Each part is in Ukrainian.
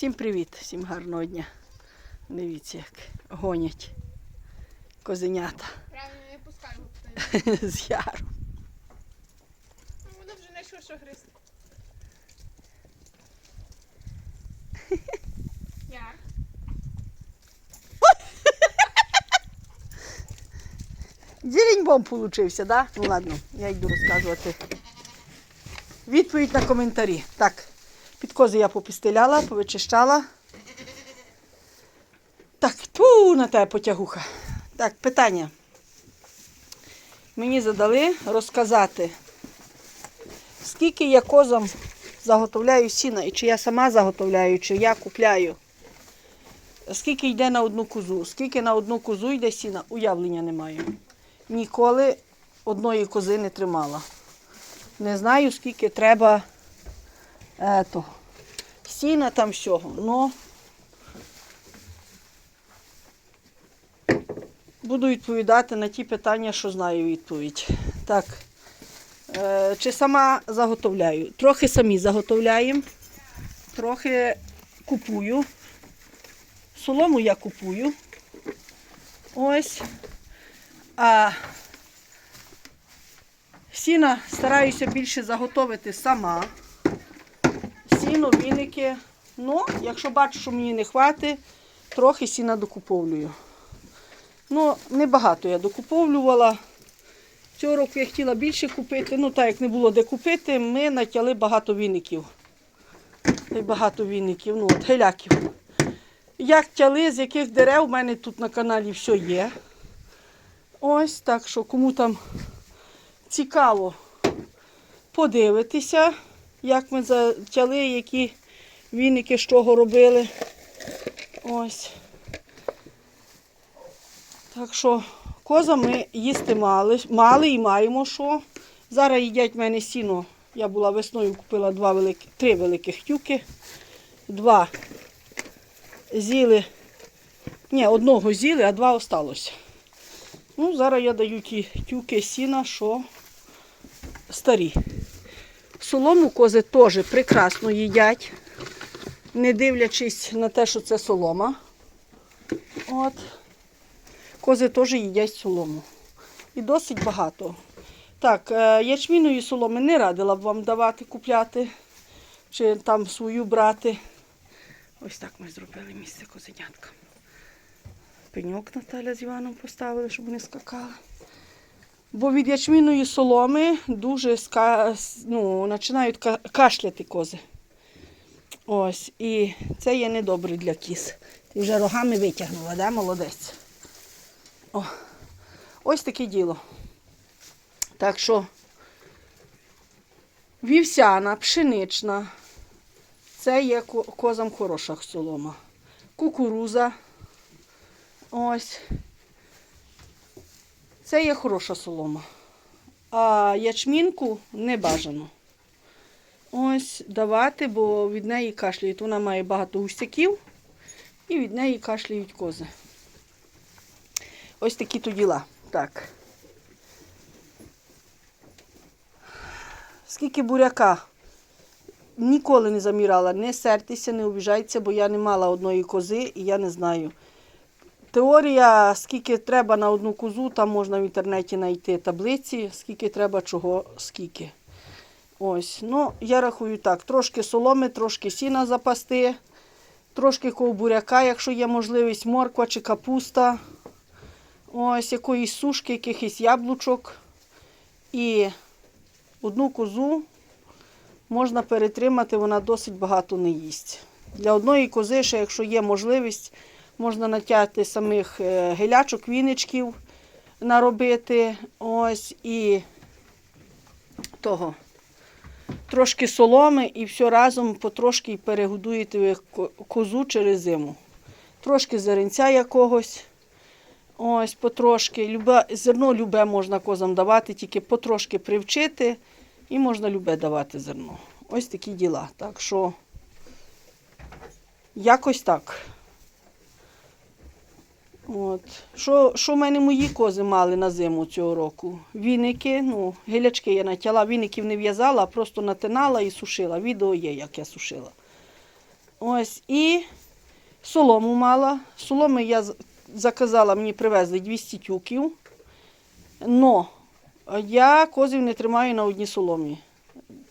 Всім привіт, всім гарного дня. Дивіться, як гонять козенята Правильно не губки. з яру. Ну, Воно вже знайшло, що гристи. Як? Дірінь-бом получився, да? Ну ладно, я йду розказувати. Відповідь на коментарі. Так, кози я попістеляла, повичищала. Так, ту на тебе потягуха. Так, питання. Мені задали розказати, скільки я козам заготовляю сіна, і чи я сама заготовляю, чи я купляю. Скільки йде на одну козу? Скільки на одну козу йде сіна, уявлення не маю. Ніколи одної кози не тримала. Не знаю, скільки треба ето, сіна там всього. Ну, буду відповідати на ті питання, що знаю відповідь. Так. Е, чи сама заготовляю? Трохи самі заготовляємо, трохи купую. Солому я купую. Ось. А сіна стараюся більше заготовити сама. Сіно, віники. Ну, якщо бачу, що мені не хватить, трохи сіна докуповлюю. Ну, небагато я докуповлювала. Цього року я хотіла більше купити. Ну, так як не було де купити, ми натяли багато віників. Багато віників, ну от геляків. Як тяли, з яких дерев, у мене тут на каналі все є. Ось так що кому там цікаво подивитися, як ми затяли, які віники з чого робили. Ось. Так що коза ми їсти мали, мали і маємо що. Зараз їдять в мене сіно. Я була весною, купила два великі, три великих тюки. Два з'їли. Ні, одного з'їли, а два осталося. Ну, зараз я даю ті тюки сіна, що старі. Солому кози теж прекрасно їдять, не дивлячись на те, що це солома. От. Кози теж їдять солому. І досить багато. Так, е, ячміної соломи не радила б вам давати, купляти, чи там свою брати. Ось так ми зробили місце козеняткам. Пеньок Наталя з Іваном поставили, щоб вони скакали. Бо від ячміної соломи дуже ну, починають кашляти кози. Ось, і це є недобре для кіз. Ти вже рогами витягнула, да, молодець? О, ось таке діло. Так що вівсяна, пшенична. Це є козам хороша солома. Кукуруза. Ось. Це є хороша солома. А ячмінку не бажано. Ось давати, бо від неї кашляють. Вона має багато густяків і від неї кашляють кози. Ось такі то діла. Так. Скільки буряка? Ніколи не заміряла. Не сертеся, не обіжайтеся, бо я не мала одної кози і я не знаю. Теорія, скільки треба на одну козу, там можна в інтернеті знайти таблиці, скільки треба чого, скільки. Ось, ну, я рахую так, трошки соломи, трошки сіна запасти, трошки ковбуряка, якщо є можливість, морква чи капуста. Ось якоїсь сушки, якихось яблучок. І одну козу можна перетримати, вона досить багато не їсть. Для одної кози, ще якщо є можливість, можна натягти самих е, гелячок, віничків наробити. Ось і того. Трошки соломи і все разом потрошки перегодуєте козу через зиму. Трошки зеренця якогось. Ось потрошки. Любе, зерно любе можна козам давати, тільки потрошки привчити і можна любе давати зерно. Ось такі діла. Так що якось так. От. Що, що в мене мої кози мали на зиму цього року? Віники, ну, гілячки я натяла, віників не в'язала, просто натинала і сушила. Відео є, як я сушила. Ось і солому мала. Соломи я заказала, мені привезли 200 тюків. Но я козів не тримаю на одній соломі.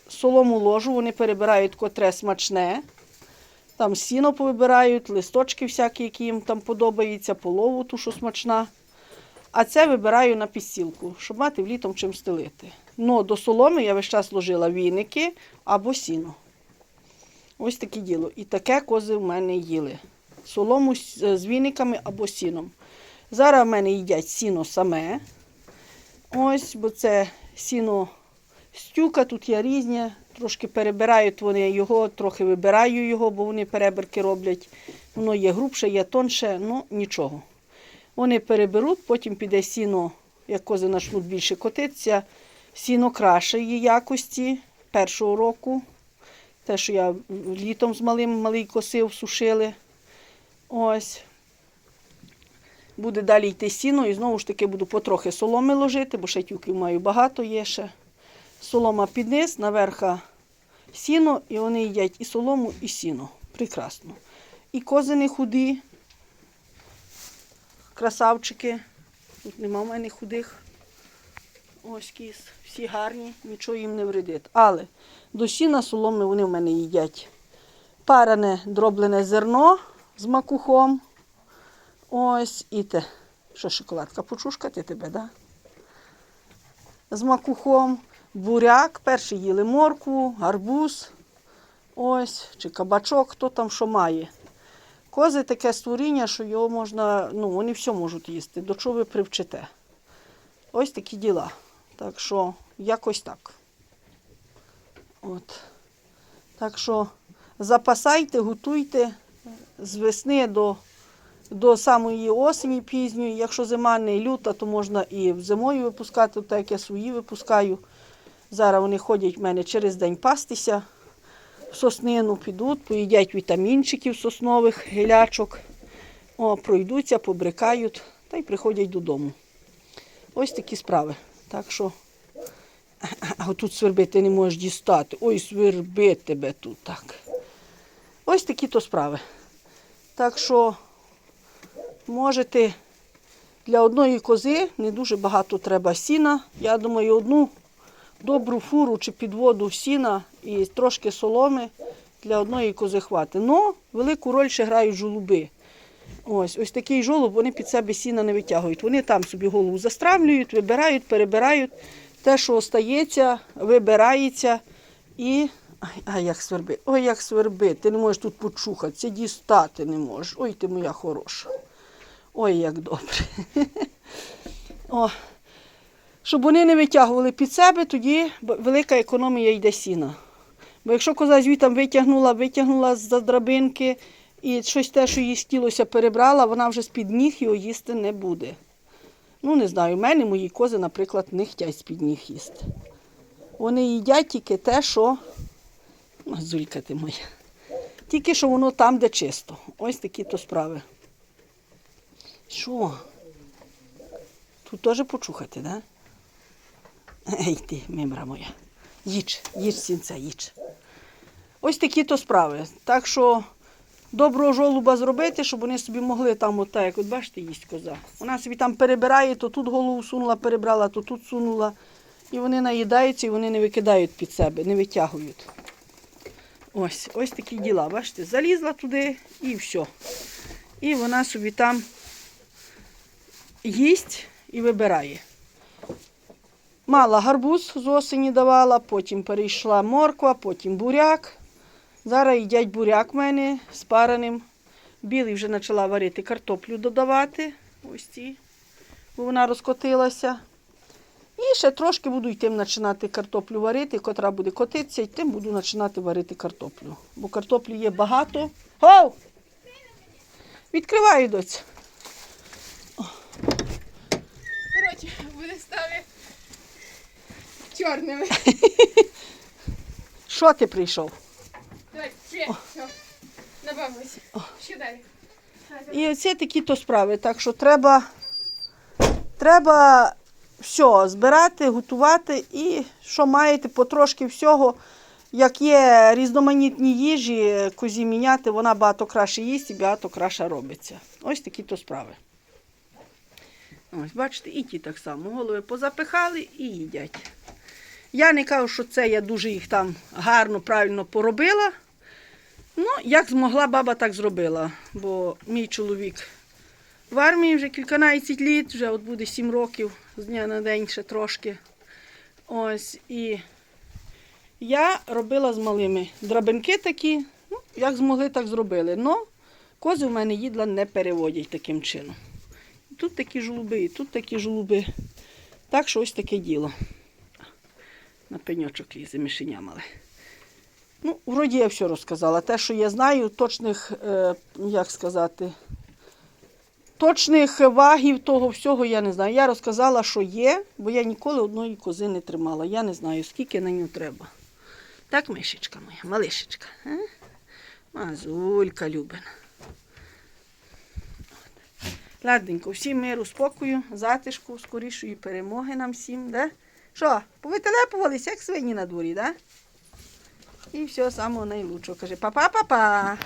Солому ложу, вони перебирають котре смачне. Там сіно повибирають, листочки всякі, які їм там подобаються, полову ту, що смачна. А це вибираю на підстілку, щоб мати влітом чим стелити. Ну, до соломи я весь час ложила віники або сіно. Ось таке діло. І таке кози в мене їли. Солому з з віниками або сіном. Зараз в мене їдять сіно саме. Ось, бо це сіно стюка, тут є різні. Трошки перебирають вони його, трохи вибираю його, бо вони перебірки роблять. Воно є грубше, є тонше, ну нічого. Вони переберуть, потім піде сіно, як кози почнуть більше котитися. Сіно кращої якості першого року. Те, що я літом з малим малий косив, сушили. Ось. Буде далі йти сіно і знову ж таки буду потрохи соломи ложити, бо ще тюків маю багато є ще. Солома під низ, сіно, і вони їдять і солому, і сіно. Прекрасно. І кози не худі, красавчики. Тут нема в мене худих. Ось кіс. Всі гарні, нічого їм не вредить. Але до сіна соломи вони в мене їдять. Парене дроблене зерно з макухом. Ось і те. Що шоколадка? Почушкати тебе, да? З макухом. Буряк. Перший їли моркву, гарбуз. Ось, чи кабачок, хто там що має. Кози таке створіння, що його можна, ну, вони все можуть їсти. До чого ви привчите? Ось такі діла. Так що якось так. От. Так що запасайте, готуйте з весни до, до самої осені пізньої. Якщо зима не люта, то можна і зимою випускати, так як я свої випускаю. Зараз вони ходять в мене через день пастися. В соснину підуть, поїдять вітамінчиків соснових, гілячок. О, пройдуться, побрикають та й приходять додому. Ось такі справи. Так що, а тут свербити не можеш дістати. Ой, свербить тебе тут так. Ось такі то справи. Так що можете для одної кози не дуже багато треба сіна. Я думаю, одну добру фуру чи підводу сіна і трошки соломи для одної кози хватить. Ну, велику роль ще грають жолуби. Ось, ось такий жолоб, вони під себе сіна не витягують. Вони там собі голову застравлюють, вибирають, перебирають. Те, що остається, вибирається і. Ай, як свербить. Ой, як свербить. Ти не можеш тут почухатися, дістати не можеш. Ой, ти моя хороша. Ой, як добре. О. Щоб вони не витягували під себе, тоді велика економія йде сіна. Бо якщо коза звітом витягнула, витягнула з драбинки і щось те, що їй хотілося, перебрала, вона вже з-під ніг його їсти не буде. Ну, не знаю, в мене мої кози, наприклад, не хочуть з-під ніг їсти. Вони їдять тільки те, що. О, Зулька ти моя. Тільки що воно там, де чисто. Ось такі то справи. Що? Тут теж почухати, так? Да? Ей ти, мимра моя. Їч, їч, сінця, їч. Ось такі то справи. Так що доброго жолуба зробити, щоб вони собі могли там, от так, як от бачите, їсть коза. Вона собі там перебирає, то тут голову сунула, перебрала, то тут сунула. І вони наїдаються, і вони не викидають під себе, не витягують. Ось, ось такі діла. Бачите, залізла туди і все. І вона собі там їсть і вибирає. Мала гарбуз з осені давала, потім перейшла морква, потім буряк. Зараз їдять буряк в мене з пареним. Білий вже почала варити картоплю додавати. Ось ці, бо вона розкотилася. І ще трошки буду йтим починати картоплю варити, котра буде котитися, і тим буду починати варити картоплю. Бо картоплі є багато. Гоу! Відкриваю доць. Чорними. Що ти прийшов? Давай, ще, все. Набавилися. Що далі? І оце такі то справи. Так що треба, треба все збирати, готувати і що маєте потрошки всього. як є різноманітні їжі, козі міняти, вона багато краще їсть і багато краще робиться. Ось такі то справи. Ось, бачите, і ті так само. Голови позапихали і їдять. Я не кажу, що це я дуже їх там гарно, правильно поробила. Ну, як змогла, баба так зробила. Бо мій чоловік в армії вже кільканадцять літ, вже от буде сім років з дня на день ще трошки. Ось і я робила з малими драбинки такі. Ну, як змогли, так зробили. Но кози в мене їдла не переводять таким чином. Тут такі жолуби, і тут такі жолуби. Так що ось таке діло. На пеньочок лізе мишеня мале. Ну, вроді я все розказала. Те, що я знаю, точних, е, як сказати, точних вагів того всього я не знаю. Я розказала, що є, бо я ніколи одної кози не тримала. Я не знаю, скільки на нього треба. Так, мишечка моя, малишечка. А? Мазулька любина. Ладненько, всім миру, спокою, затишку, скорішої перемоги нам всім, да? Що, повителепувалися, як свині на дворі, да? І все самого найлучшого. Каже, па-па-па-па.